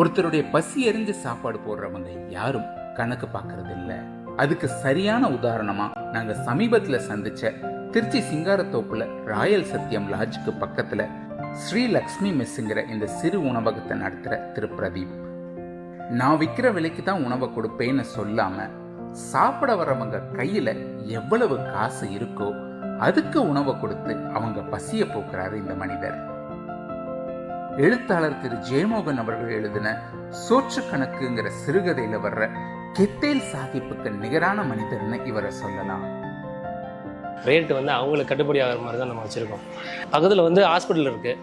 ஒருத்தருடைய பசி எறிஞ்சு சாப்பாடு போடுறவங்க யாரும் கணக்கு பார்க்கறது இல்ல அதுக்கு சரியான உதாரணமா நாங்க சமீபத்துல சந்திச்ச திருச்சி சிங்காரத்தோப்புல ராயல் சத்தியம் லாட்ஜுக்கு பக்கத்துல ஸ்ரீ லக்ஷ்மி மெஸ்ஸுங்கிற இந்த சிறு உணவகத்தை நடத்துற திரு பிரதீப். நான் விற்கிற விலைக்கு தான் உணவை கொடுப்பேன்னு சொல்லாம சாப்பிட வரவங்க கையில எவ்வளவு காசு இருக்கோ அதுக்கு உணவை கொடுத்து அவங்க பசிய போக்குறாரு இந்த மனிதர். எழுத்தாளர் திரு ஜெயமோகன் அவர்கள் எழுதின சோற்று கணக்குங்கிற சிறுகதையில வர்ற கெத்தேல் சாஹிப்புக்கு நிகரான மனிதர்னு இவரை சொல்லலாம். ரேட்டு வந்து அவங்களுக்கு கட்டுப்படி ஆகிற மாதிரி தான் நம்ம வச்சுருக்கோம். பக்கத்தில் வந்து ஹாஸ்பிட்டல் இருக்குது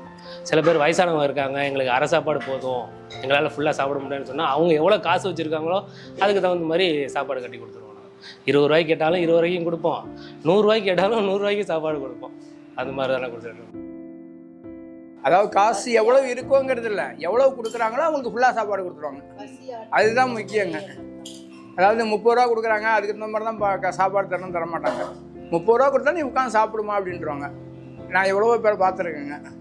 சில பேர் வயசானவங்க இருக்காங்க எங்களுக்கு அரை சாப்பாடு போதும் எங்களால் ஃபுல்லாக சாப்பிட முடியாதுன்னு சொன்னால் அவங்க எவ்வளோ காசு வச்சுருக்காங்களோ அதுக்கு தகுந்த மாதிரி சாப்பாடு கட்டி கொடுத்துருவோம் இருபது ரூபாய்க்கு கேட்டாலும் இருபது ரூபாய்க்கும் கொடுப்போம். நூறுரூவாய்க்கு கேட்டாலும் நூறுரூவாய்க்கு சாப்பாடு கொடுப்போம். அது மாதிரி தானே கொடுத்துருக்கோம். அதாவது காசு எவ்வளவு இருக்கோங்கிறது இல்லை. எவ்வளவு கொடுக்குறாங்களோ அவங்களுக்கு ஃபுல்லாக சாப்பாடு கொடுத்துருவாங்க. அதுதான் முக்கியங்க. அதாவது முப்பது ரூபா கொடுக்குறாங்க அதுக்கு தகுந்த மாதிரி தான் பா- சாப்பாடு தரணும் தர மாட்டாங்க. முப்பது ரூபா கொடுத்தா நீ உட்காந்து சாப்பிடுமா அப்படின்றவாங்க. நான் எவ்வளவோ பேர் பார்த்துருக்கேங்க.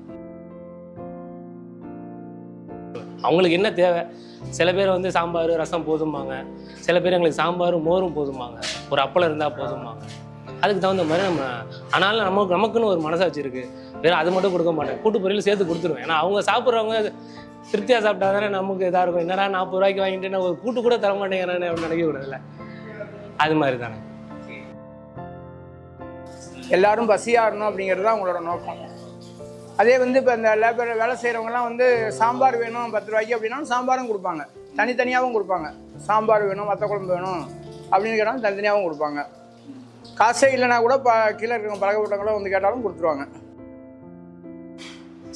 அவங்களுக்கு என்ன தேவை? சில பேர் வந்து சாம்பார் ரசம் போதும்பாங்க. சில பேர் எங்களுக்கு சாம்பார் மோரும் போதும்பாங்க. ஒரு அப்பளம் இருந்தால் போதும்பாங்க. அதுக்கு தகுந்த மாதிரி நம்ம ஆனாலும் நமக்கு நமக்குன்னு ஒரு மனசாட்சி இருக்கு வேறு அது மட்டும் கொடுக்க மாட்டேன். கூட்டு பொரியல் சேர்த்து கொடுத்துருவேன். ஏன்னா அவங்க சாப்பிட்றவங்க திருப்தியாக சாப்பிட்டா தானே நமக்கு இதாக இருக்கும். என்னடா நாற்பது ரூபாய்க்கு வாங்கிட்டு நான் ஒரு கூட்டு கூட தர மாட்டேங்கிறானே அப்படின்னு நினைக்க கூடாதுல்ல? அது மாதிரி தானே. எல்லாரும் பசியாகணும் அப்படிங்கிறது தான் அவங்களோட நோக்கம். அதே வந்து இப்போ இந்த லேபர் வேலை செய்கிறவங்கலாம் வந்து சாம்பார் வேணும் பத்து ரூபாய்க்கு அப்படின்னா சாம்பாரும் கொடுப்பாங்க. தனித்தனியாகவும் கொடுப்பாங்க. சாம்பார் வேணும் வத்த குழம்பு வேணும் அப்படின்னு கேட்டாலும் தனித்தனியாகவும் கொடுப்பாங்க. காசே இல்லைனா கூட ப கீழே இருக்கிற பழக்கப்பட்டவங்களும் வந்து கேட்டாலும் கொடுத்துருவாங்க.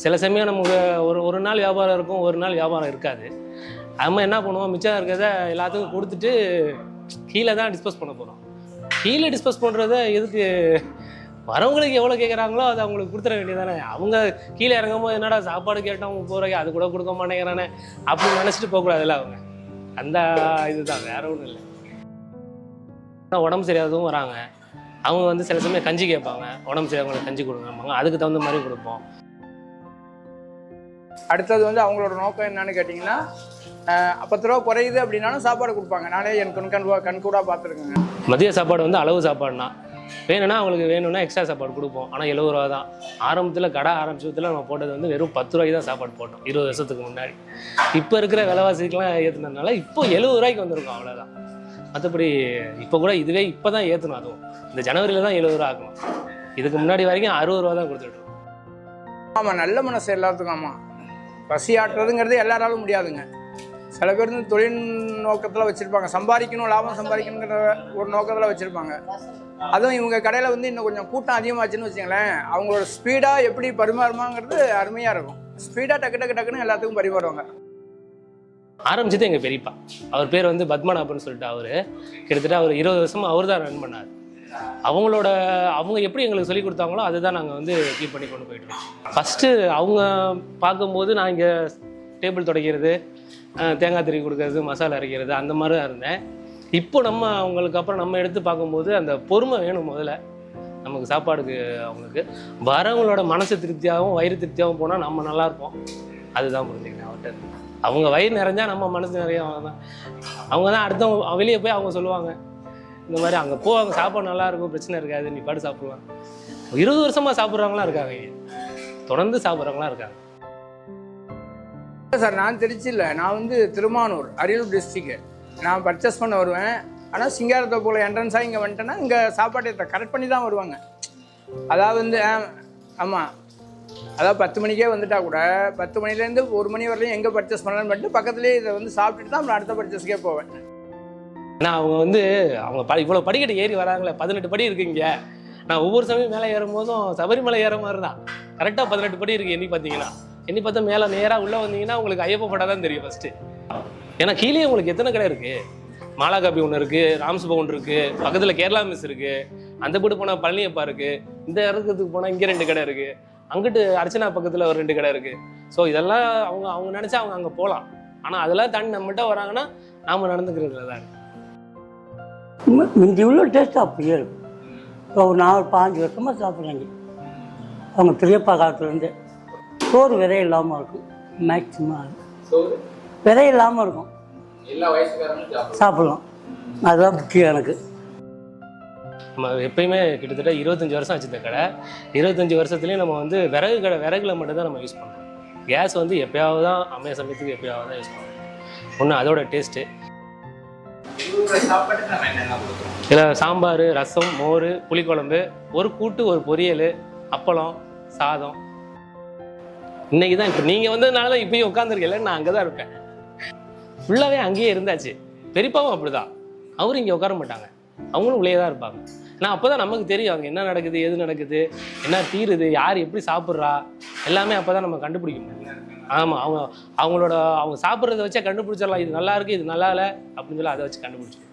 சில சமயம் நமக்கு ஒரு ஒரு நாள் வியாபாரம் இருக்கும் ஒரு நாள் வியாபாரம் இருக்காது. நம்ம என்ன பண்ணுவோம் மிச்சம் இருக்கிறத எல்லாத்துக்கும் கொடுத்துட்டு கீழே தான் டிஸ்போஸ் பண்ண போகிறோம் கீழே டிஸ்போஸ் பண்ணுறத எதுக்கு வரவங்களுக்கு எவ்வளோ கேட்குறாங்களோ அதை அவங்களுக்கு கொடுத்துட வேண்டியதானே அவங்க கீழே இறங்கும் போது என்னடா சாப்பாடு கேட்டோம் போகிறாங்க அது கூட கொடுக்க மாட்டேங்கிறானே அப்படின்னு நினச்சிட்டு போகக்கூடாதுல்ல அவங்க. அந்த இதுதான் வேற ஒன்றும் இல்லை. உடம்பு சரியாததும் வராங்க. அவங்க வந்து சில சமயம் கஞ்சி கேட்பாங்க. உடம்பு சரியாதவங்களுக்கு கஞ்சி கொடுங்க அதுக்கு தகுந்த மாதிரி கொடுப்போம். அடுத்தது வந்து அவங்களோட நோக்கம் என்னன்னு கேட்டிங்கன்னா பத்து ரூபா குறையுது அப்படின்னாலும் சாப்பாடு கொடுப்பாங்க. நானே என் கண் கண் கண் கூட பார்த்துருக்கேங்க. மதிய சாப்பாடு வந்து அளவு சாப்பாடுனா வேணும்னா அவங்களுக்கு வேணும்னா எக்ஸ்ட்ரா சாப்பாடு கொடுப்போம். ஆனால் எழுபது ரூபா தான். ஆரம்பத்தில் கடை ஆரம்பிச்சதுல நம்ம போட்டது வந்து வெறும் பத்து ரூபாய்க்கு தான் சாப்பாடு போட்டோம். இருபது வருஷத்துக்கு முன்னாடி. இப்போ இருக்கிற விலைவாசிக்கெலாம் ஏற்றுனதுனால இப்போ எழுபது ரூபாய்க்கு வந்திருக்கும் அவ்வளோதான் மற்றபடி இப்போ கூட இதுவே இப்போ தான் ஏற்றணும் அதுவும். இந்த ஜனவரியில் தான் எழுபது ரூபா ஆகணும். இதுக்கு முன்னாடி வரைக்கும் அறுபது ரூபா தான் கொடுத்துட்டு ஆமாம் நல்ல மனசு எல்லாத்துக்கும் ஆமாம் பசி ஆட்டுறதுங்கிறது எல்லாராலும் முடியாதுங்க. சில பேர் வந்து தொழில் நோக்கத்தில் வச்சுருப்பாங்க. சம்பாதிக்கணும் லாபம் சம்பாதிக்கணுங்கிற ஒரு நோக்கத்தில் வச்சுருப்பாங்க. அதுவும் இவங்க கடையில் வந்து இன்னும் கொஞ்சம் கூட்டம் அதிகமாச்சுன்னு வச்சுங்களேன் அவங்களோட ஸ்பீடாக எப்படி பரிமாறுமாங்கிறது அருமையாக இருக்கும். ஸ்பீடாக டக்கு டக்கு டக்குன்னு எல்லாத்துக்கும் பரிமாறுவாங்க. ஆரம்பிச்சது எங்கள் பெரியப்பா. அவர் பேர் வந்து பத்மநாபன் சொல்லிட்டு அவர். கிட்டத்தட்ட அவர் இருபது வருஷமாக அவர் தான் ரன் பண்ணார். அவங்களோட அவங்க எப்படி எங்களுக்கு சொல்லி கொடுத்தாங்களோ அதுதான் நாங்கள் வந்து கீப் பண்ணி கொண்டு போயிட்டு இருக்கோம். ஃபஸ்ட்டு அவங்க பார்க்கும்போது நான் இங்கே டேபிள் துடைக்கிறது தேங்காய் திருவி கொடுக்கறது மசாலா அரைக்கிறது அந்த மாதிரி தான் இருந்தேன். இப்போ நம்ம அவங்களுக்கு அப்புறம் நம்ம எடுத்து பார்க்கும்போது அந்த பொறுமை வேணும் முதல்ல. நமக்கு சாப்பாடுக்கு அவங்களுக்கு. வரவங்களோட மனசு திருப்தியாகவும் வயிறு திருப்தியாகவும் போனால் நம்ம நல்லா இருப்போம். அதுதான் புரிஞ்சுக்கிறேன் அவர்கிட்ட. அவங்க வயிறு நிறைஞ்சா நம்ம மனசு நிறைய அவங்க தான் அவங்க தான் அடுத்தவங்க வெளியே போய் அவங்க சொல்லுவாங்க. இந்த மாதிரி அங்கே போ அங்கே சாப்பாடு நல்லா இருக்கும் பிரச்சனை இருக்காது நீ பாட்டு சாப்பிடலாம் இருபது வருஷமா சாப்பிட்றவங்களாம் இருக்காங்க தொடர்ந்து சாப்பிட்றவங்களாம் இருக்காங்க. சார் நான் திருச்சியில் நான் வந்து திருமானூர் அரியலூர் டிஸ்ட்ரிக்ட் நான் பர்ச்சேஸ் பண்ண வருவேன். ஆனால் சிங்காரத்தை போல என்ட்ரன்ஸாக இங்கே வந்துட்டேன்னா இங்கே சாப்பாட்டை கரெக்ட் பண்ணி தான் வருவாங்க. அதாவது வந்து ஆமாம் அதாவது பத்து மணிக்கே வந்துட்டா கூட பத்து மணிலேருந்து ஒரு மணி வரலையும் எங்கே பர்ச்சேஸ் பண்ணலான்னு பண்ணிட்டு பக்கத்துலேயே இதை வந்து சாப்பிட்டுட்டு தான் அடுத்த பர்ச்சேஸ்க்கே போவேன். ஏன்னா அவங்க வந்து அவங்க படி இவ்வளோ படிக்கட்டு ஏறி வராங்களே பதினெட்டு படி இருக்குங்க நான் ஒவ்வொரு சமயம் மேலே ஏறும்போதும் சபரிமலை ஏற மாதிரி தான். கரெக்டாக பதினெட்டு படி இருக்குது எண்ணி பார்த்தீங்கன்னா. எண்ணி பார்த்தா மேலே நேராக உள்ளே வந்தீங்கன்னா உங்களுக்கு ஐயப்ப தான் தெரியும் ஃபஸ்ட்டு ஏன்னா கீழே உங்களுக்கு எத்தனை கடை இருக்குது மாலா காபி ஒன்று இருக்குது ராம்சுபா ஒன்று இருக்குது பக்கத்தில் கேரளா மிஸ் இருக்குது அந்த கூட போனால் பழனியப்பா இருக்குது இந்த இடத்துக்கு போனால் இங்கே ரெண்டு கடை இருக்குது அங்கிட்டு அர்ச்சனா பக்கத்தில் ஒரு ரெண்டு கடை இருக்கு. ஸோ இதெல்லாம் அவங்க அவங்க நினச்சா அவங்க அங்கே போகலாம் ஆனால் அதெல்லாம் தாண்டி நம்மகிட்ட வராங்கன்னா நாம நடந்துக்கிறதுல தான் முந்தி உள்ள டேஸ்ட் அப்படியே இருக்கும். இப்போ ஒரு நாலு பாஞ்சு வருஷமாக சாப்பிட்றாங்க. அவங்க பெரியப்பா காலத்துலேருந்து சோறு விதை இல்லாமல் இருக்கும். மேக்சிமம் விதை இல்லாமல் இருக்கும். சாப்பிடலாம். அதுதான் முக்கியம் எனக்கு. நம்ம எப்பயுமே கிட்டத்தட்ட இருபத்தஞ்சி வருஷம் வச்சுருந்த கடை. இருபத்தஞ்சி வருஷத்துலேயும் நம்ம வந்து விறகு கடை விறகுல மட்டும்தான் நம்ம யூஸ் பண்ணுறோம் கேஸ் வந்து எப்பயாவது தான் அமைய சமயத்துக்கு எப்பயாவது தான் யூஸ் பண்ணுறோம் ஒன்று அதோட டேஸ்ட்டு இதில் சாம்பார் ரசம் மோர் புளிக்குழம்பு ஒரு கூட்டு ஒரு பொரியல் அப்பளம் சாதம். இன்னைக்கு தான் இப்போ நீங்கள் வந்ததுனால தான் இப்பயும் உட்காந்துருக்கல நான் அங்கே தான் இருப்பேன் ஃபுல்லாகவே அங்கேயே இருந்தாச்சு. பெரியப்பாவும் அப்படிதான். அவரும் இங்கே உட்கார மாட்டாங்க. அவங்களும் உள்ளே தான் இருப்பாங்க. நான் அப்போ தான் நமக்கு தெரியும் அங்கே என்ன நடக்குது எது நடக்குது என்ன தீருது யார் எப்படி சாப்பிட்றா எல்லாமே அப்போ தான் நம்ம கண்டுபிடிக்க முடியும். ஆமாம் அவங்க அவங்களோட அவங்க சாப்பிட்றத வச்சே கண்டுபிடிச்சிடலாம். இது நல்லா இருக்கு இது நல்லா இல்லை அப்படின்னு சொல்லி அதை வச்சு கண்டுபிடிச்சிடலாம்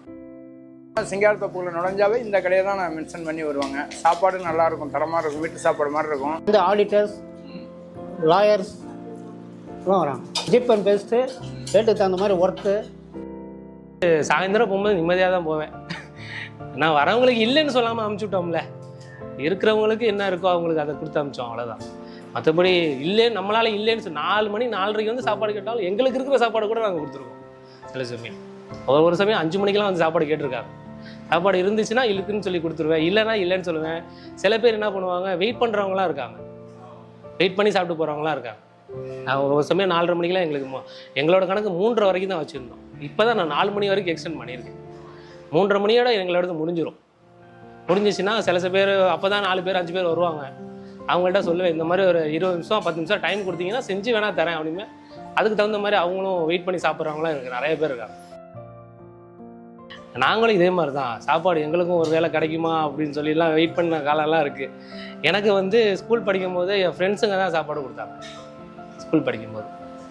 சிங்காரத்தோப்புல நுழைஞ்சாவே இந்த கடையை தான் நான் மென்ஷன் பண்ணி வருவாங்க. சாப்பாடு நல்லா இருக்கும் தரமாக இருக்கும் வீட்டு சாப்பாடு மாதிரி இருக்கும். இந்த ஆடிட்டர்ஸ் லாயர்ஸ் எல்லாம் வராங்க. ஜீப் அண்ட் பெஸ்ட்டு ரேட்டுக்கு தகுந்த மாதிரி ஒர்க்கு சாயந்தரம் போகும்போது நிம்மதியாக தான் போவேன். நான் வரவங்களுக்கு இல்லைன்னு சொல்லாமல் அமுச்சு விட்டோம்ல இருக்கிறவங்களுக்கு என்ன இருக்கோ அவங்களுக்கு அதை கொடுத்து அமிச்சோம் அவ்வளோதான் மற்றபடி இல்லை நம்மளால இல்லைன்னு சொல்லி நாலு மணி நாலரைக்கு வந்து சாப்பாடு கேட்டாலும் எங்களுக்கு இருக்கிற சாப்பாடு கூட நாங்கள் கொடுத்துருக்கோம். சில சமயம். ஒரு ஒரு சமயம் அஞ்சு மணிக்கெல்லாம் வந்து சாப்பாடு கேட்டிருக்காங்க. சாப்பாடு இருந்துச்சுன்னா இழுக்குன்னு சொல்லி கொடுத்துருவேன். இல்லைன்னா இல்லைன்னு சொல்லுவேன். சில பேர் என்ன பண்ணுவாங்க வெயிட் பண்ணுறவங்களாம் இருக்காங்க. வெயிட் பண்ணி சாப்பிட்டு போகிறவங்களாம் இருக்காங்க. ஒரு சமயம் நாலரை மணிக்கெலாம் எங்களுக்கு எங்களோட கணக்கு மூன்றரை வரைக்கும் தான் வச்சுருந்தோம். இப்போ தான் நான் நாலு மணி வரைக்கும் எக்ஸ்டெண்ட் பண்ணியிருக்கேன். மூன்றரை மணியோட எங்களோடது முடிஞ்சிடும் முடிஞ்சிச்சுன்னா சில சில பேர் அப்போ தான் நாலு பேர் அஞ்சு பேர் வருவாங்க. அவங்கள்ட்ட சொல்லுவேன் இந்த மாதிரி ஒரு இருபது நிமிஷம் பத்து நிமிஷம் டைம் கொடுத்தீங்கன்னா செஞ்சு வேணா தரேன் அப்படின்னு. அதுக்கு தகுந்த மாதிரி அவங்களும் வெயிட் பண்ணி சாப்பிட்றவங்களாம் எனக்கு நிறைய பேர் இருக்காங்க. நாங்களும் இதே மாதிரி தான் சாப்பாடு எங்களுக்கும் ஒரு வேலை கிடைக்குமா அப்படின்னு சொல்லிலாம் வெயிட் பண்ண காலம்லாம் இருக்குது எனக்கு வந்து ஸ்கூல் படிக்கும் போது என் ஃப்ரெண்ட்ஸுங்க தான் சாப்பாடு கொடுத்தாங்க. ஸ்கூல் படிக்கும்போது.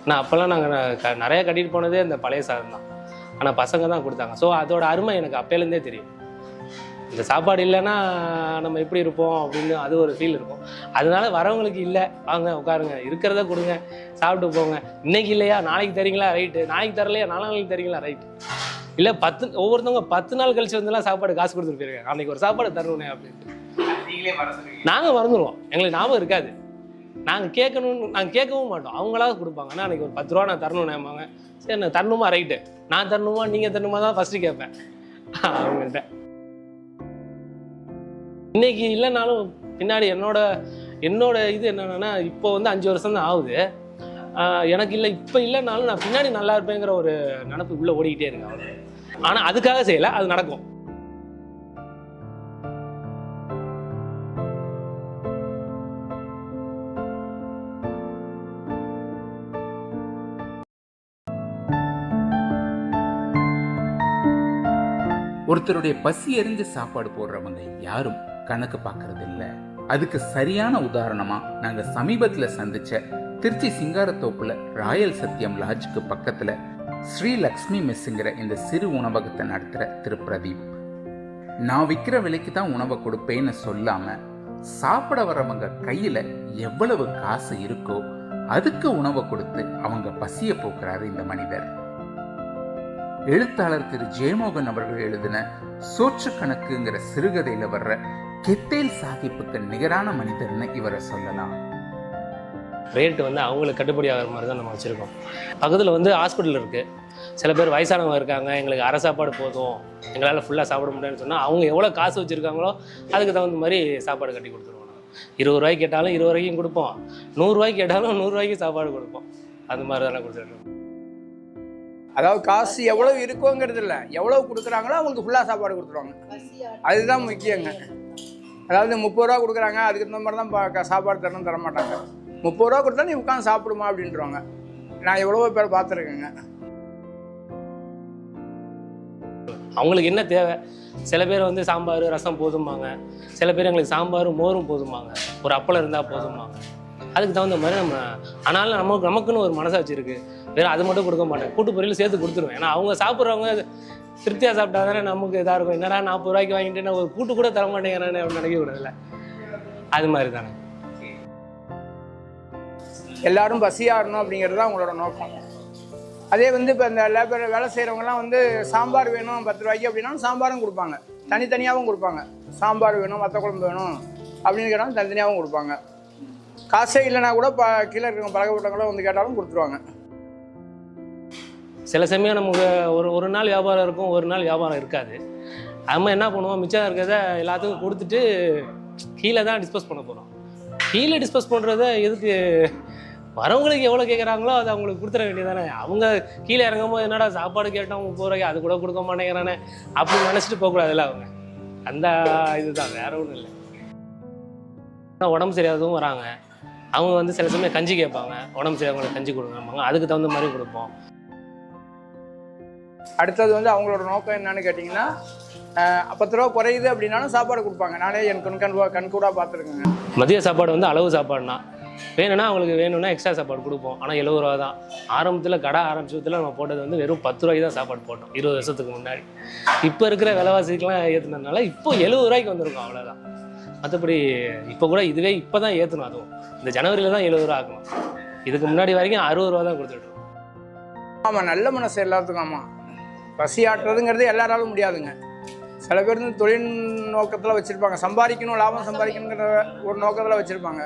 நான் அப்போல்லாம் நாங்கள் நிறையா கட்டிட்டு போனதே இந்த பழைய சாதம் தான் ஆனால் பசங்க தான் கொடுத்தாங்க. ஸோ அதோட அருமை எனக்கு அப்போலேருந்தே தெரியும். இந்த சாப்பாடு இல்லைன்னா நம்ம எப்படி இருப்போம் அப்படின்னு அது ஒரு ஃபீல் இருக்கும். அதனால வரவங்களுக்கு இல்லை. வாங்க உட்காருங்க. இருக்கிறத கொடுங்க. சாப்பிட்டு போங்க. இன்னைக்கு இல்லையா? நாளைக்கு தரீங்களா? ரைட்டு நாளைக்கு தரலையா? நாளைக்கு தரீங்களா? ரைட்டு இல்லை பத்து ஒவ்வொருத்தவங்க பத்து நாள் கழிச்சு வந்துலாம் சாப்பாடு காசு கொடுத்துட்டு போயிருக்காங்க. அன்னைக்கு ஒரு சாப்பாடு தரணுனே அப்படின்ட்டு. நாங்கள் மறந்துடுவோம் எங்களுக்கு ஞாபகம் இருக்காது. நாங்கள் கேட்கணும்னு நாங்கள் கேட்கவும் மாட்டோம். அவங்களாவது கொடுப்பாங்க. ஆனால் அன்றைக்கி ஒரு பத்து ரூபா நான் தரணும்னேம்பாங்க சரி நான் தரணுமா? ரைட்டு நான் தரணுமா? நீங்கள் தரணுமா? தான் ஃபஸ்ட்டு கேட்பேன். அவங்கள்ட்ட. இன்னைக்கு இல்லைனாலும் பின்னாடி என்னோட என்னோட இது என்னென்னா இப்போ வந்து அஞ்சு வருஷம் தான் ஆகுது. எனக்கு இல்லை இப்போ இல்லைனாலும் நான் பின்னாடி நல்லா இருப்பேங்கிற ஒரு நினப்பு உள்ளே ஓடிக்கிட்டே இருக்கேன் அவ்வளோ ஆனால் அதுக்காக செய்யலை அது நடக்கும். ஒருத்தருடைய பசி எறிஞ்சு சாப்பாடு போடுறவங்க யாரும் கணக்கு பார்க்கறது இல்லை அதுக்கு சரியான உதாரணமா நாங்க சமீபத்துல சந்திச்ச திருச்சி சிங்காரத்தோப்புல ராயல் சத்யம் லாட்ஜுக்கு பக்கத்துல ஸ்ரீ லக்ஷ்மி மெஸ்ஸுங்கிற இந்த சிறு உணவகத்தை நடத்துகிற திரு பிரதீப். நான் விற்கிற விலைக்கு தான் உணவை கொடுப்பேன்னு சொல்லாம சாப்பிட வரவங்க கையில எவ்வளவு காசு இருக்கோ அதுக்கு உணவை கொடுத்து அவங்க பசியை போக்குறாரு இந்த மனிதர். எழுத்தாளர் திரு ஜெயமோகன் அவர்கள் எழுதின சோற்று கணக்குங்கிற சிறுகதையில வர்ற கெத்தேல் சாஹிப்புக்கு நிகரான மனிதர்னு இவரை சொல்லலாம். ரேட்டு வந்து அவங்களுக்கு கட்டுப்படி ஆகிற மாதிரி தான் நம்ம வச்சுருக்கோம். பக்கத்தில் வந்து ஹாஸ்பிட்டல் இருக்குது சில பேர் வயசானவங்க இருக்காங்க எங்களுக்கு அரை சாப்பாடு போதும் எங்களால் ஃபுல்லாக சாப்பிட முடியாதுன்னு சொன்னால் அவங்க எவ்வளோ காசு வச்சுருக்காங்களோ அதுக்கு தகுந்த மாதிரி சாப்பாடு கட்டி கொடுத்துருவோம் இருபது ரூபாய்க்கு கேட்டாலும் இருபது ரூபாய்க்கும் கொடுப்போம். நூறுரூவாய்க்கு கேட்டாலும் நூறுரூவாய்க்கு சாப்பாடு கொடுப்போம். அந்த மாதிரி தானே கொடுத்துருக்கோம். அதாவது காசு எவ்வளவு இருக்கோங்கிறது இல்லை. எவ்வளவு கொடுக்குறாங்களோ அவங்களுக்கு ஃபுல்லாக சாப்பாடு கொடுத்துருவாங்க. அதுதான் முக்கியங்க. அதாவது முப்பது ரூபா கொடுக்குறாங்க அதுக்கு தகுந்த மாதிரி தான் சாப்பாடு தரணும் தர மாட்டாங்க. முப்பது ரூபா கொடுத்தா நீ உட்காந்து சாப்பிடுமா அப்படின்றவாங்க. நான் எவ்வளவோ பேர் பார்த்துருக்கேங்க. அவங்களுக்கு என்ன தேவை? சில பேர் வந்து சாம்பார் ரசம் போதும்பாங்க. சில பேர் எங்களுக்கு சாம்பாரும் மோரும் போதும்பாங்க. ஒரு அப்பளம் இருந்தால் போதும்பாங்க. அதுக்கு தகுந்த மாதிரி நம்ம ஆனாலும் நமக்கு நமக்குன்னு ஒரு மனசாட்சி இருக்கு வேற அது மட்டும் கொடுக்க மாட்டேன். கூட்டு பொரியல் சேர்த்து கொடுத்துருவேன். ஏன்னா அவங்க சாப்பிட்றவங்க திருப்தியாக சாப்பிட்டா தானே நமக்கு இதாக இருக்கும். என்னடா நாற்பது ரூபாய்க்கு வாங்கிட்டு நான் ஒரு கூட்டு கூட தர மாட்டேங்கிறானே அப்படின்னு நினைக்க அது மாதிரி தானே. எல்லாரும் பசியாறணும் அப்படிங்கிறது தான் உங்களோட நோக்கம். அதே வந்து இப்போ இந்த லேபர் வேலை செய்கிறவங்கலாம் வந்து சாம்பார் வேணும் பத்து ரூபாய்க்கு அப்படின்னா சாம்பாரும் கொடுப்பாங்க. தனித்தனியாகவும் கொடுப்பாங்க. சாம்பார் வேணும் மற்ற குழம்பு வேணும் அப்படின்னு கேட்டாலும் தனித்தனியாகவும் கொடுப்பாங்க. காசே இல்லைனா கூட ப கீழே இருக்கிற பழக்கப்பட்டவங்களும் வந்து கேட்டாலும் கொடுத்துருவாங்க. சில சமயம் நமக்கு ஒரு ஒரு நாள் வியாபாரம் இருக்கும் ஒரு நாள் வியாபாரம் இருக்காது. நம்ம என்ன பண்ணுவோம்? மிச்சம் இருக்கிறத எல்லாத்துக்கும் கொடுத்துட்டு கீழே தான் டிஸ்போஸ் பண்ண போகிறோம் கீழே டிஸ்போஸ் பண்ணுறத எதுக்கு? வரவங்களுக்கு எவ்வளோ கேட்குறாங்களோ அதை அவங்களுக்கு கொடுத்துட வேண்டியதானே அவங்க கீழே இறங்கும் போது என்னடா சாப்பாடு கேட்டோம் முப்பது அது கூட கொடுக்க மாட்டேங்கிறானே அப்படி நினச்சிட்டு போகக்கூடாதுல்ல அவங்க. அந்த இதுதான் வேற ஒன்றும் இல்லை. உடம்பு சரியாததும் வராங்க. அவங்க வந்து சில சமயம் கஞ்சி கேட்பாங்க. உடம்பு சரியாதவங்களுக்கு கஞ்சி கொடுங்க அதுக்கு தகுந்த மாதிரி கொடுப்போம். அடுத்தது வந்து அவங்களோட நோக்கம் என்னன்னு கேட்டிங்கன்னா பத்து ரூபா குறையுது அப்படின்னாலும் சாப்பாடு கொடுப்பாங்க. நானே என் கண் கண் கண்கூடாக பார்த்துருக்கேங்க. மதிய சாப்பாடு வந்து அளவு சாப்பாடுனா. வேணும்னா அவங்களுக்கு வேணும்னா எக்ஸ்ட்ரா சாப்பாடு கொடுப்போம். ஆனால் எழுபது ரூபா தான். ஆரம்பத்தில் கடை ஆரம்பிச்சதுல நம்ம போட்டது வந்து வெறும் பத்து ரூபாய்க்கு தான் சாப்பாடு போட்டோம். இருபது வருஷத்துக்கு முன்னாடி. இப்போ இருக்கிற விலைவாசிக்கெலாம் ஏற்றுனதுனால இப்போ எழுபது ரூபாய்க்கு வந்திருக்கும் அவ்வளோதான் மற்றபடி இப்போ கூட இதுவே இப்போ தான் ஏற்றணும் அதுவும். இந்த ஜனவரியில் தான் எழுபது ரூபா ஆகணும். இதுக்கு முன்னாடி வரைக்கும் அறுபது ரூபா தான் கொடுத்துட்டு ஆமாம் நல்ல மனசு எல்லாத்துக்கும் ஆமாம் பசி ஆட்டுறதுங்கிறது எல்லாராலும் முடியாதுங்க. சில பேர் வந்து தொழில் நோக்கத்தில் வச்சுருப்பாங்க. சம்பாதிக்கணும் லாபம் சம்பாதிக்கணுங்கிற ஒரு நோக்கத்தில் வச்சுருப்பாங்க.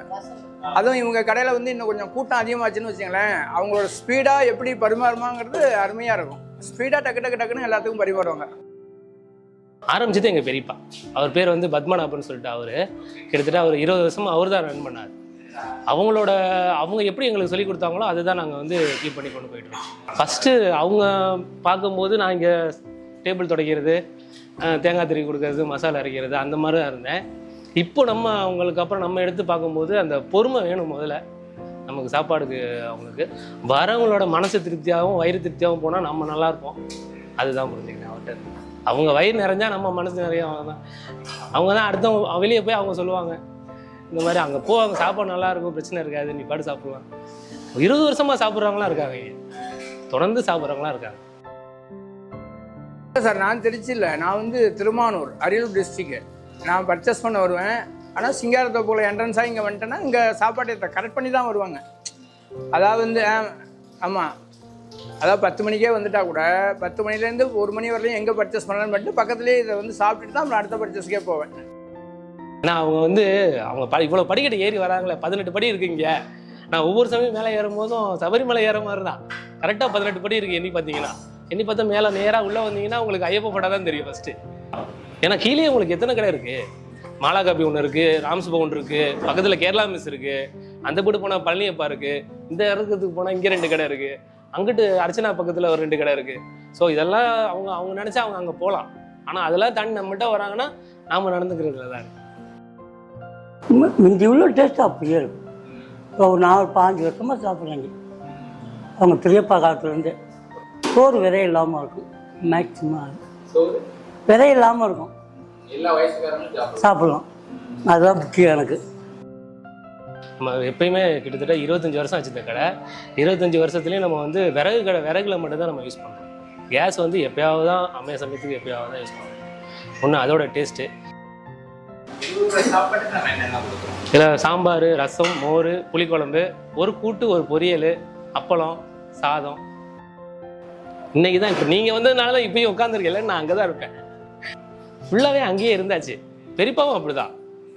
அதுவும் இவங்க கடையில் வந்து இன்னும் கொஞ்சம் கூட்டம் அதிகமாச்சுன்னு வச்சுங்களேன் அவங்களோட ஸ்பீடாக எப்படி பரிமாறுமாங்கிறது அருமையாக இருக்கும். ஸ்பீடாக டக்கு டக்கு டக்குன்னு எல்லாத்துக்கும் பரிமாறுவாங்க. ஆரம்பிச்சது எங்கள் பெரியப்பா. அவர் பேர் வந்து பத்மநாபன் சொல்லிட்டு அவர். கிட்டத்தட்ட அவர் இருபது வருஷம் அவர் தான் ரன் பண்ணார். அவங்களோட அவங்க எப்படி எங்களுக்கு சொல்லி கொடுத்தாங்களோ அதுதான் நாங்கள் வந்து கீப் பண்ணி கொண்டு போயிட்டோம் ஃபஸ்ட்டு அவங்க பார்க்கும்போது நான் இங்கே டேபிள் துடைக்கிறது தேங்காய் திருவி கொடுக்கறது மசாலா அரைக்கிறது அந்த மாதிரி தான் இருந்தேன். இப்போ நம்ம அவங்களுக்கு அப்புறம் நம்ம எடுத்து பார்க்கும்போது அந்த பொறுமை வேணும் முதல்ல. நமக்கு சாப்பாடுக்கு அவங்களுக்கு. வரவங்களோட மனசு திருப்தியாகவும் வயிறு திருப்தியாகவும் போனால் நம்ம நல்லா இருப்போம். அதுதான் புரிஞ்சுக்கிறேன் அவர்கிட்ட. அவங்க வயிறு நிறைஞ்சா நம்ம மனசு நிறைய அவங்க தான் அவங்க தான் அடுத்தவங்க வெளியே போய் அவங்க சொல்லுவாங்க. இந்த மாதிரி அங்கே போ அங்கே சாப்பாடு நல்லா இருக்கும் பிரச்சனை இருக்காது நீ பாட்டு சாப்பிடலாம் இருபது வருஷமா சாப்பிட்றவங்களாம் இருக்காங்க தொடர்ந்து சாப்பிட்றவங்களாம் இருக்காங்க. சார் நான் திருச்சியில் நான் வந்து திருமானூர் அரியலூர் டிஸ்ட்ரிக்ட் நான் பர்ச்சேஸ் பண்ண வருவேன். ஆனால் சிங்காரத்தை போல என்ட்ரன்ஸாக இங்கே வந்துட்டேன்னா இங்கே சாப்பாட்டை கரெக்ட் பண்ணி தான் வருவாங்க. அதாவது வந்து ஆமாம் அதாவது பத்து மணிக்கே வந்துட்டா கூட பத்து மணிலேருந்து ஒரு மணி வரலையும் எங்கே பர்ச்சேஸ் பண்ணலான்னு பண்ணிட்டு பக்கத்துலேயே இதை வந்து சாப்பிட்டுட்டு தான் அடுத்த பர்ச்சேஸ்க்கே போவேன். ஏன்னா அவங்க வந்து அவங்க ப இவ்வளோ படிக்கட்டு ஏறி வராங்களே பதினெட்டு படி இருக்குங்க நான் ஒவ்வொரு சமயம் மேலே ஏறும் போதும் சபரிமலை ஏற மாதிரி தான். கரெக்டாக பதினெட்டு படி இருக்குது எண்ணி பார்த்தீங்கன்னா. எண்ணி பார்த்தா மேலே நேராக உள்ளே வந்தீங்கன்னா உங்களுக்கு ஐயப்ப படம் தான் தெரியும் ஃபஸ்ட்டு ஏன்னா கீழே உங்களுக்கு எத்தனை கடை இருக்குது மாலா காபி ஒன்று இருக்குது ராம்சுபா ஒன்று இருக்குது பக்கத்தில் கேரளா மிஸ் இருக்குது அந்த வீடு போனால் பழனியப்பா இருக்குது இந்த இடத்துக்கு போனால் இங்கே ரெண்டு கடை இருக்குது அங்கிட்டு அர்ச்சனா பக்கத்தில் ஒரு ரெண்டு கடை இருக்குது ஸோ இதெல்லாம் அவங்க அவங்க நினச்சா அவங்க அங்கே போகலாம் ஆனால் அதெல்லாம் தாண்டி நம்மகிட்ட வராங்கன்னா நாம் நடந்துக்கிறதுல தான் முந்தி உள்ள டேஸ்ட் அப்படியே இருக்கும். இப்போ ஒரு நாலு பாஞ்சு வருஷமாக சாப்பிட்றாங்க. அவங்க பெரியப்பா காலத்துலேருந்து. சோறு விதை இல்லாமல் இருக்கும். மேக்சிமம் விதை இல்லாமல் இருக்கும். சாப்பிட்லாம். அதுதான் முக்கியம் எனக்கு. எப்பயுமே கிட்டத்தட்ட இருபத்தஞ்சி வருஷம் ஆச்சு இந்த கடை. இருபத்தஞ்சி வருஷத்துலேயும் நம்ம வந்து விறகு கடை விறகுல மட்டும்தான் நம்ம யூஸ் பண்ணுறோம் கேஸ் வந்து எப்பயாவது தான் அமைய சமயத்துக்கு எப்பயாவது தான் யூஸ் பண்ணுறோம் ஒன்று அதோட டேஸ்ட்டு இதில் சாம்பார் ரசம் மோர் புளிக்குழம்பு ஒரு கூட்டு ஒரு பொரியல் அப்பளம் சாதம். இன்னைக்கு தான் இப்போ நீங்கள் வந்ததுனால தான் இப்பயும் உட்காந்துருக்கல நான் அங்கே தான் இருப்பேன் ஃபுல்லாகவே அங்கேயே இருந்தாச்சு. பெரியப்பாவும் அப்படிதான்.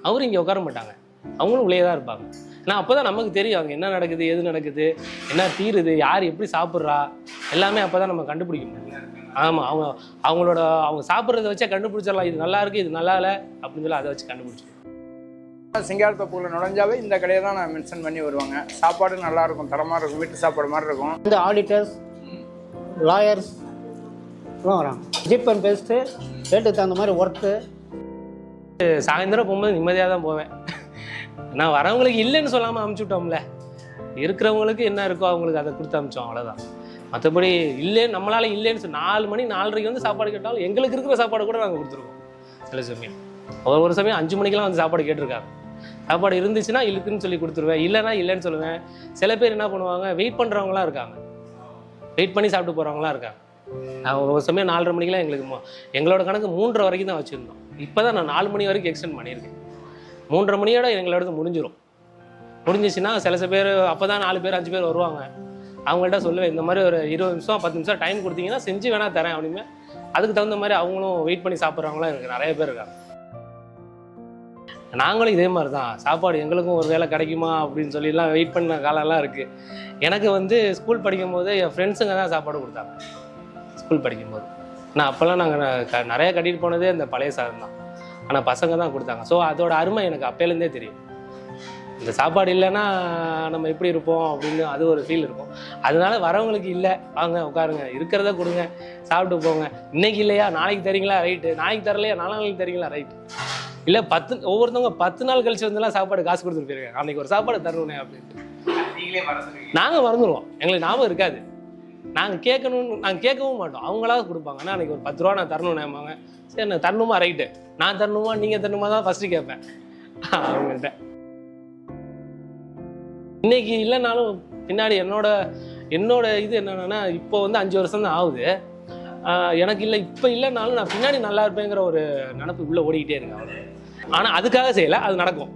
அவரும் இங்கே உட்கார மாட்டாங்க. அவங்களும் உள்ளே தான் இருப்பாங்க. நான் அப்போ தான் நமக்கு தெரியும் அங்கே என்ன நடக்குது எது நடக்குது என்ன தீருது யார் எப்படி சாப்பிட்றா எல்லாமே அப்போ தான் நம்ம கண்டுபிடிக்க முடியும். ஆமாம் அவங்க அவங்களோட அவங்க சாப்பிட்றத வச்சே கண்டுபிடிச்சிடலாம். இது நல்லா இருக்கு இது நல்லா இல்லை அப்படின்னு சொல்லி அதை வச்சு கண்டுபிடிச்சிடலாம் சிங்காரத்தோப்புல நுழைஞ்சாவே இந்த கடையை தான் நான் மென்ஷன் பண்ணி வருவாங்க. சாப்பாடு நல்லா இருக்கும் தரமாக இருக்கும் வீட்டு சாப்பாடு மாதிரி இருக்கும். இந்த ஆடிட்டர்ஸ் லாயர்ஸ் எல்லாம் வராங்க. ஜிப் அண்ட் பேஸ்ட்டு ரேட்டுக்கு தகுந்த மாதிரி ஒர்க்கு சாயந்தரம் போகும்போது நிம்மதியாக தான் போவேன். நான் வரவங்களுக்கு இல்லைன்னு சொல்லாமல் அமுச்சு விட்டோம்ல இருக்கிறவங்களுக்கு என்ன இருக்கோ அவங்களுக்கு அதை கொடுத்து அமிச்சோம் அவ்வளோதான் மற்றபடி இல்லைன்னு நம்மளால இல்லைன்னு சொல்லி நாலு மணி நாலரைக்கு வந்து சாப்பாடு கேட்டாலும் எங்களுக்கு இருக்கிற சாப்பாடு கூட நாங்கள் கொடுத்துருக்கோம். சில சமயம். ஒரு ஒரு சமயம் அஞ்சு மணிக்கெல்லாம் வந்து சாப்பாடு கேட்டிருக்காங்க சாப்பாடு இருந்துச்சுன்னா இழுக்குன்னு சொல்லி கொடுத்துருவேன். இல்லைன்னா இல்லைன்னு சொல்லுவேன். சில பேர் என்ன பண்ணுவாங்க வெயிட் பண்ணுறவங்களாம் இருக்காங்க. வெயிட் பண்ணி சாப்பிட்டு போகிறவங்களாம் இருக்காங்க. நான் ஒரு சமயம் நாலரை மணிக்கெலாம் எங்களுக்கு எங்களோட கணக்கு மூன்றரை வரைக்கும் தான் வச்சுருந்தோம். இப்போ தான் நான் நாலு மணி வரைக்கும் எக்ஸ்டெண்ட் பண்ணியிருக்கேன். மூன்றரை மணியோட எங்களோட முடிஞ்சிடும் முடிஞ்சிச்சுன்னா சில சில பேர் அப்போ தான் நாலு பேர் அஞ்சு பேர் வருவாங்க. அவங்கள்ட்ட சொல்லுவேன் இந்த மாதிரி ஒரு இருபது நிமிஷம் பத்து நிமிஷம் டைம் கொடுத்தீங்கன்னா செஞ்சு வேணா தரேன் அப்படின்னு. அதுக்கு தகுந்த மாதிரி அவங்களும் வெயிட் பண்ணி சாப்பிட்றவங்களாம் எனக்கு நிறைய பேர் இருக்காங்க. நாங்களும் இதே மாதிரி தான் சாப்பாடு எங்களுக்கும் ஒரு வேலை கிடைக்குமா அப்படின்னு சொல்லிலாம் வெயிட் பண்ண காலம்லாம் இருக்குது எனக்கு வந்து ஸ்கூல் படிக்கும் போது என் ஃப்ரெண்ட்ஸுங்க தான் சாப்பாடு கொடுத்தாங்க. ஸ்கூல் படிக்கும்போது. நான் அப்போல்லாம் நாங்கள் நிறையா கட்டிட்டு போனதே இந்த பழைய சாதம் தான் ஆனால் பசங்க தான் கொடுத்தாங்க. ஸோ அதோட அருமை எனக்கு அப்போலேருந்தே தெரியும். இந்த சாப்பாடு இல்லைன்னா நம்ம எப்படி இருப்போம் அப்படின்னு அது ஒரு ஃபீல் இருக்கும். அதனால வரவங்களுக்கு இல்லை. வாங்க உட்காருங்க. இருக்கிறத கொடுங்க. சாப்பிட்டு போங்க. இன்னைக்கு இல்லையா? நாளைக்கு தரீங்களா? ரைட்டு நாளைக்கு தரலையா? நாளைக்கு தரீங்களா? ரைட்டு இல்லை பத்து ஒவ்வொருத்தவங்க பத்து நாள் கழிச்சு வந்துலாம் சாப்பாடு காசு கொடுத்துட்டு போயிருக்காங்க. அன்னைக்கு ஒரு சாப்பாடு தரணுனே அப்படின்ட்டு. நாங்கள் மறந்துடுவோம். எங்களுக்கு ஞாபகம் இருக்காது. நாங்கள் கேட்கணும்னு நாங்கள் கேட்கவும் மாட்டோம். அவங்களாவது கொடுப்பாங்க. ஆனால் அன்றைக்கி ஒரு பத்து ரூபா நான் தரணும்னேம்பாங்க சரி நான் தரணுமா? ரைட்டு நான் தரணுமா? நீங்கள் தரணுமா? தான் ஃபஸ்ட்டு கேட்பேன். அவங்கள்ட்ட. இன்னைக்கு இல்லைனாலும் பின்னாடி என்னோட என்னோட இது என்னென்னா இப்போ வந்து அஞ்சு வருஷம் தான் ஆகுது எனக்கு இல்லை இப்போ இல்லைனாலும் நான் பின்னாடி நல்லா இருப்பேங்கிற ஒரு நினப்பு உள்ளே ஓடிக்கிட்டே இருக்கேன் ஆனால் அதுக்காக செய்யலை அது நடக்கும்.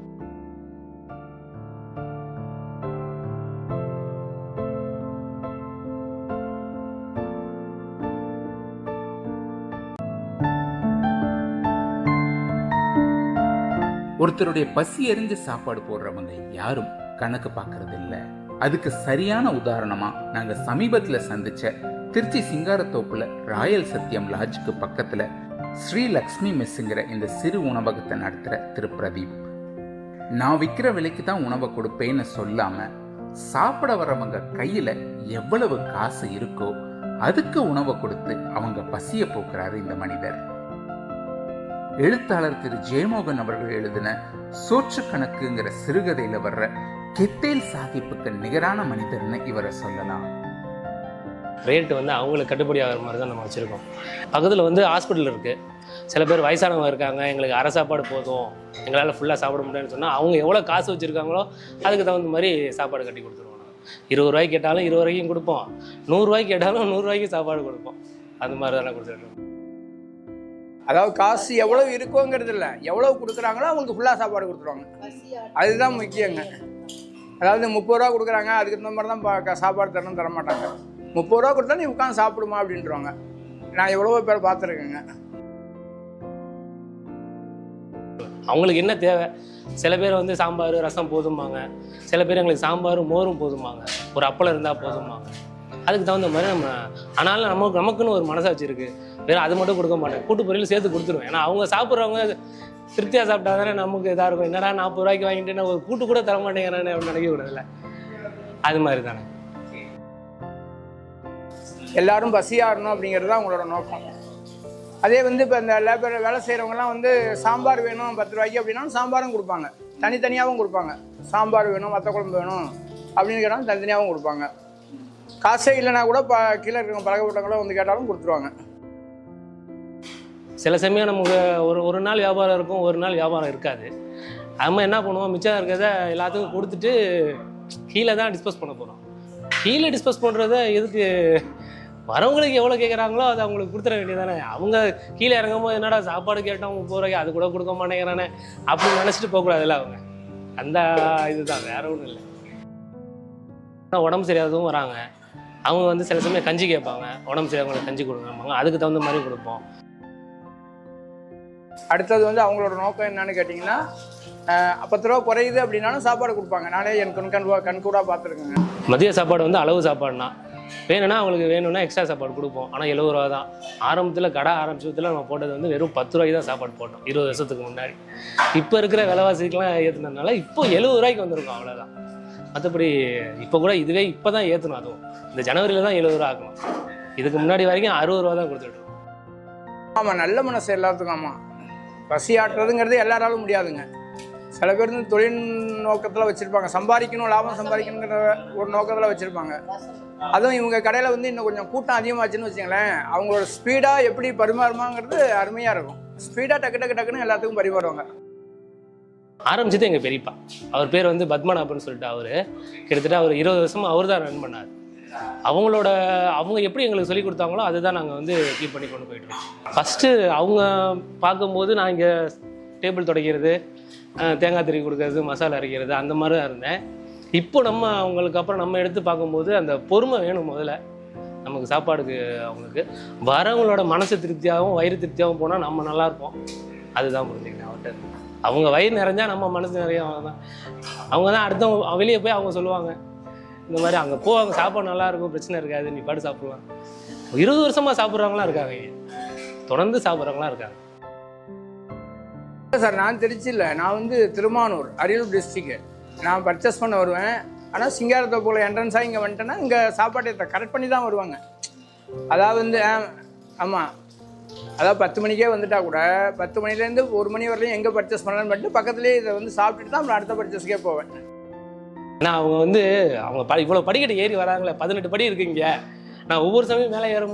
ஒருத்தருடைய பசி எறிஞ்சு சாப்பாடு போடுறவங்க யாரும் கணக்கு பார்க்கறது இல்லை அதுக்கு சரியான உதாரணமா நாங்க சமீபத்துல சந்திச்ச திருச்சி சிங்காரத்தோப்புல ராயல் சத்யம் லாட்ஜுக்கு பக்கத்துல ஸ்ரீ லக்ஷ்மி மெஸ்ஸுங்கிற இந்த சிறு உணவகத்தை நடத்துகிற திரு பிரதீப். நான் விற்கிற விலைக்கு தான் உணவை கொடுப்பேன்னு சொல்லாம சாப்பிட வரவங்க கையில எவ்வளவு காசு இருக்கோ அதுக்கு உணவை கொடுத்து அவங்க பசியை போக்குறாரு இந்த மனிதர். எழுத்தாளர் திரு ஜெயமோகன் அவர்கள் எழுதின சோற்று கணக்குங்கிற சிறுகதையில வர்ற கெத்தேல் சாஹிப்புக்கு நிகரான மனிதர்னு இவரை சொல்லலாம். ரேட் வந்து அவங்களுக்கு கட்டுப்படி ஆகிற மாதிரி தான் நம்ம வச்சுருக்கோம். பக்கத்தில் வந்து ஹாஸ்பிட்டல் இருக்குது சில பேர் வயசானவங்க இருக்காங்க எங்களுக்கு அரை சாப்பாடு போதும் எங்களால் ஃபுல்லாக சாப்பிட முடியாதுன்னு சொன்னால் அவங்க எவ்வளோ காசு வச்சுருக்காங்களோ அதுக்கு தகுந்த மாதிரி சாப்பாடு கட்டி கொடுத்துருவோம் இருபது ரூபாய்க்கு கேட்டாலும் இருபது ரூபாய்க்கும் கொடுப்போம். நூறுரூவாய்க்கு கேட்டாலும் நூறுரூவாய்க்கு சாப்பாடு கொடுப்போம். அந்த மாதிரி தானே கொடுத்துருக்கோம். அதாவது காசு எவ்வளவு இருக்கோங்கிறது இல்லை எவ்வளவு கொடுக்குறாங்களோ அவங்களுக்கு ஃபுல்லாக சாப்பாடு கொடுத்துருவாங்க. அதுதான் முக்கியங்க. அதாவது முப்பது ரூபா கொடுக்குறாங்க அதுக்கு தகுந்த மாதிரி தான் பா- சாப்பாடு தரணும் தர மாட்டாங்க. முப்பது ரூபா கொடுத்தா நீ உட்காந்து சாப்பிடுமா அப்படின்றவாங்க. நான் எவ்வளவோ பேர் பார்த்துருக்கேங்க. அவங்களுக்கு என்ன தேவை? சில பேர் வந்து சாம்பார் ரசம் போதும்பாங்க. சில பேர் எங்களுக்கு சாம்பாரும் மோரும் போதும்பாங்க. ஒரு அப்பளம் இருந்தால் போதும்பாங்க. அதுக்கு தகுந்த மாதிரி நம்ம ஆனாலும் நமக்கு நமக்குன்னு ஒரு மனசாட்சி இருக்குது வேறு அது மட்டும் கொடுக்க மாட்டேன். கூட்டு பொரியல் சேர்த்து கொடுத்துருவேன். ஏன்னா அவங்க சாப்பிட்றவங்க திருப்தியாக சாப்பிட்டா தானே நமக்கு இதாக இருக்கும். என்னடா நாற்பது ரூபாய்க்கு வாங்கிட்டு நான் ஒரு கூட்டு கூட தர மாட்டேங்கிறானே அப்படின்னு நினைக்கக்கூடாதுல்ல அது மாதிரி தானே. எல்லாரும் பசியாகணும் அப்படிங்கிறது தான் உங்களோட நோக்கம். அதே வந்து இப்போ இந்த லேபர் வேலை செய்கிறவங்கலாம் வந்து சாம்பார் வேணும் பத்து ரூபாய்க்கு அப்படின்னா சாம்பாரும் கொடுப்பாங்க. தனித்தனியாகவும் கொடுப்பாங்க. சாம்பார் வேணும் மற்ற குழம்பு வேணும் அப்படின்னு கேட்டாலும் தனித்தனியாகவும் கொடுப்பாங்க. காசே இல்லைனா கூட ப கீழே இருக்கிறவங்க பழக்கப்பட்டவங்களும் வந்து கேட்டாலும் கொடுத்துருவாங்க. சில சமயம் நமக்கு ஒரு ஒரு நாள் வியாபாரம் இருக்கும் ஒரு நாள் வியாபாரம் இருக்காது. நம்ம என்ன பண்ணுவோம் மிச்சம் இருக்கிறத எல்லாத்துக்கும் கொடுத்துட்டு கீழே தான் டிஸ்போஸ் பண்ண போகிறோம் கீழே டிஸ்போஸ் பண்ணுறத எதுக்கு வரவங்களுக்கு எவ்வளோ கேட்குறாங்களோ அதை அவங்களுக்கு கொடுத்துட வேண்டியதானே அவங்க கீழே இறங்கும் போது என்னடா சாப்பாடு கேட்டோம் முப்பது ரூபாய்க்கு அது கூட கொடுக்க மாட்டேங்கிறானே அப்படின்னு நினச்சிட்டு போகக்கூடாதுல்ல அவங்க. அந்த இதுதான் வேற ஒன்றும் இல்லை. ஆனால் உடம்பு சரியாததும் வராங்க. அவங்க வந்து சில சமயம் கஞ்சி கேட்பாங்க. உடம்பு சரியாதவங்களுக்கு கஞ்சி கொடுங்க அதுக்கு தகுந்த மாதிரி கொடுப்போம். அடுத்தது வந்து அவங்களோட நோக்கம் என்னன்னு கேட்டிங்கன்னா பத்து ரூபா குறையுது அப்படின்னாலும் சாப்பாடு கொடுப்பாங்க. நானே என் கண் கண் கண்கூடாக பார்த்துருக்கேங்க. மதிய சாப்பாடு வந்து அளவு சாப்பாடுனா. வேணும்னா அவங்களுக்கு வேணும்னா எக்ஸ்ட்ரா சாப்பாடு கொடுப்போம். ஆனால் எழுபது ரூபா தான். ஆரம்பத்தில் கடை ஆரம்பிச்சதுல நம்ம போட்டது வந்து வெறும் பத்து ரூபாய்க்கு தான் சாப்பாடு போட்டோம். இருபது வருஷத்துக்கு முன்னாடி. இப்போ இருக்கிற விலைவாசிக்கெலாம் ஏற்றுனதுனால இப்போ எழுபது ரூபாய்க்கு வந்திருக்கும் அவ்வளோதான் மற்றபடி இப்போ கூட இதுவே இப்போ தான் ஏற்றணும் அதுவும். இந்த ஜனவரியில் தான் எழுபது ரூபா ஆகும் இதுக்கு முன்னாடி வரைக்கும் அறுபது ரூபா தான் கொடுத்துட்டு ஆமாம் நல்ல மனசு எல்லாத்துக்கும் ஆமாம் பசி ஆட்டுறதுங்கிறது எல்லாராலும் முடியாதுங்க. சில பேர் வந்து தொழில் நோக்கத்தில் வச்சுருப்பாங்க. சம்பாதிக்கணும் லாபம் சம்பாதிக்கணுங்கிற ஒரு நோக்கத்தில் வச்சுருப்பாங்க. அதுவும் இவங்க கடையில் வந்து இன்னும் கொஞ்சம் கூட்டம் அதிகமாச்சுன்னு வச்சுங்களேன் அவங்களோட ஸ்பீடாக எப்படி பரிமாறுமாங்கிறது அருமையாக இருக்கும். ஸ்பீடாக டக்கு டக்கு டக்குன்னு எல்லாத்துக்கும் பரிமாறுவாங்க. ஆரம்பிச்சது எங்கள் பெரியப்பா. அவர் பேர் வந்து பத்மநாபன் சொல்லிட்டு அவர். கிட்டத்தட்ட அவர் இருபது வருஷமாக அவர் தான் ரன் பண்ணார். அவங்களோட அவங்க எப்படி எங்களுக்கு சொல்லி கொடுத்தாங்களோ அதுதான் நாங்கள் வந்து கீப் பண்ணி கொண்டு போயிட்டு இருக்கோம். ஃபஸ்ட்டு அவங்க பார்க்கும்போது நான் இங்கே டேபிள் துடைக்கிறது தேங்காய் திருவி கொடுக்கறது மசாலா அரைக்கிறது அந்த மாதிரி தான் இருந்தேன். இப்போ நம்ம அவங்களுக்கு அப்புறம் நம்ம எடுத்து பார்க்கும்போது அந்த பொறுமை வேணும் முதல்ல. நமக்கு சாப்பாடுக்கு அவங்களுக்கு. வரவங்களோட மனசு திருப்தியாகவும் வயிறு திருப்தியாகவும் போனால் நம்ம நல்லா இருப்போம். அதுதான் புரிஞ்சுக்கிறேன் அவர்கிட்ட. அவங்க வயிறு நிறைஞ்சா நம்ம மனசு நிறைய அவங்க தான் அவங்க தான் அடுத்தவங்க வெளியே போய் அவங்க சொல்லுவாங்க. இந்த மாதிரி அங்கே போ அங்கே சாப்பாடு நல்லா இருக்கும் பிரச்சனை இருக்காது நீ பாட்டு சாப்பிடலாம். இருபது வருஷமாக சாப்பிட்றவங்களாம் இருக்காங்க. தொடர்ந்து சாப்பிட்றவங்களாம் இருக்காங்க. சார் நான் திருச்சியில் இல்லை நான் வந்து திருமானூர் அரியலூர் டிஸ்ட்ரிக்ட் நான் பர்ச்சேஸ் பண்ண வருவேன். ஆனால் சிங்காரத்தோப்புல என்ட்ரன்ஸாக இங்கே வந்துட்டேன்னா இங்கே சாப்பாட்டை கரெக்ட் பண்ணி தான் வருவாங்க. அதாவது வந்து ஆமாம் அதாவது பத்து மணிக்கே வந்துட்டால் கூட பத்து மணிலேருந்து ஒரு மணி வரலையும் எங்கே பர்ச்சேஸ் பண்ணலான்னு பண்ணிட்டு பக்கத்துலேயே இதை வந்து சாப்பிட்டுட்டு தான் அடுத்த பர்ச்சேஸ்க்கே போவேன். ஏன்னா அவங்க வந்து அவங்க ப இவ்வளோ படிக்கட்டு ஏறி வராங்களே பதினெட்டு படி இருக்குங்க நான் ஒவ்வொரு சமயம் மேலே ஏறும்